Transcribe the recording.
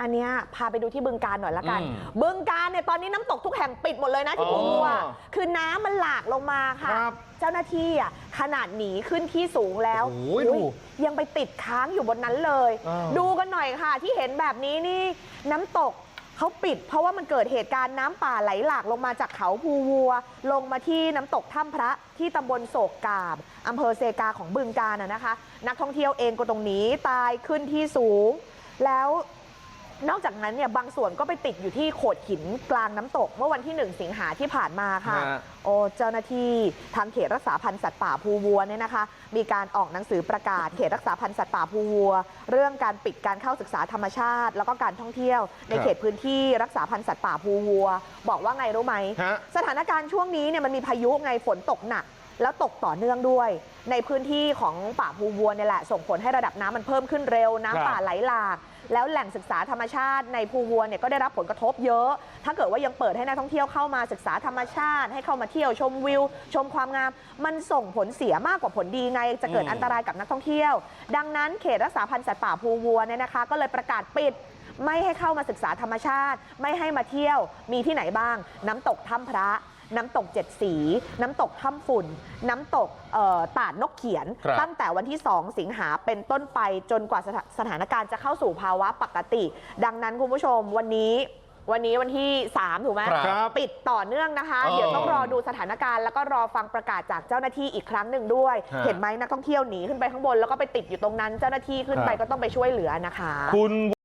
อันเนี้ยพาไปดูที่บึงการหน่อยละกันอืมบึงการเนี่ยตอนนี้น้ำตกทุกแห่งปิดหมดเลยนะที่อ๋อภูวัวคือน้ำมันหลากลงมาค่ะครับเจ้าหน้าที่อะขนาดหนีขึ้นที่สูงแล้วโอ้ยดูอุ๊ยยังไปติดค้างอยู่บนนั้นเลยอ้าวดูกันหน่อยค่ะ ที่เห็นแบบนี้นี่น้ำตกเขาปิด เพราะว่ามันเกิดเหตุการณ์น้ำป่าไหลหลากลงมาจากเขาภูวัว ลงมาที่น้ำตกถ้ำพระที่ตำบลโศกกาบอำเภอเซกาของบึงการนะนะคะ นักท่องเที่ยวเองก็ตรงนี้ตายขึ้นที่สูง แล้ว นอกจากนั้นเนี่ยบางส่วนก็ไปติดอยู่ที่โขดหินกลางน้ำตกเมื่อวันที่ 1 สิงหาที่ผ่านมาค่ะฮะโอ้เจ้าหน้าที่ทางเขตรักษาพันธุ์สัตว์ป่าภูวัวเนี่ยนะคะ มีการออกหนังสือประกาศเขตรักษาพันธุ์สัตว์ป่าภูวัว เรื่องการปิดการเข้าศึกษาธรรมชาติ แล้วก็การท่องเที่ยว ในเขตพื้นที่รักษาพันธุ์สัตว์ป่าภูวัว บอกว่าไงรู้ไหมฮะสถานการณ์ช่วงนี้เนี่ยมันมีพายุไงฝนตกหนัก แล้วตกต่อเนื่องด้วย ในพื้นที่ของป่าภูวัวเนี่ยแหละ ส่งผลให้ระดับน้ำมันเพิ่มขึ้นเร็วครับน้ำป่าไหลหลาก แล้วแหล่งศึกษาธรรมชาติในภูวัวเนี่ยก็ได้รับผลกระทบเยอะ ถ้าเกิดว่ายังเปิดให้นักท่องเที่ยวเข้ามาศึกษาธรรมชาติ ให้เข้ามาเที่ยวชมวิว ชมความงาม มันส่งผลเสียมากกว่าผลดีไง จะเกิดอืมอันตรายกับนักท่องเที่ยว ดังนั้นเขตรักษาพันธุ์สัตว์ป่าภูวัวเนี่ยนะคะ ก็เลยประกาศปิดไม่ให้เข้ามาศึกษาธรรมชาติ ไม่ให้มาเที่ยว มีที่ไหนบ้าง น้ำตกถ้ำพระ น้ำตกเจ็ดสี น้ำตกถ้ำฝุ่น น้ำตกเอ่อตาดนกเขียนครับตั้งแต่วันที่ 2 สิงหาเป็นต้นไปจนกว่าสถาสถานการณ์จะเข้าสู่ภาวะปกติ ดังนั้นคุณผู้ชมวันนี้วันนี้วันที่ 3 ถูกไหมครับปิดต่อเนื่องนะคะอ๋อเดี๋ยวต้องรอดูสถานการณ์แล้วก็รอฟังประกาศจากเจ้าหน้าที่อีกครั้งหนึ่งด้วยฮะเห็นไหมนักท่องเที่ยวหนีขึ้นไปข้างบนแล้วก็ไปติดอยู่ตรงนั้น เจ้าหน้าที่ขึ้นไปครับก็ต้องไปช่วยเหลือนะคะคุณ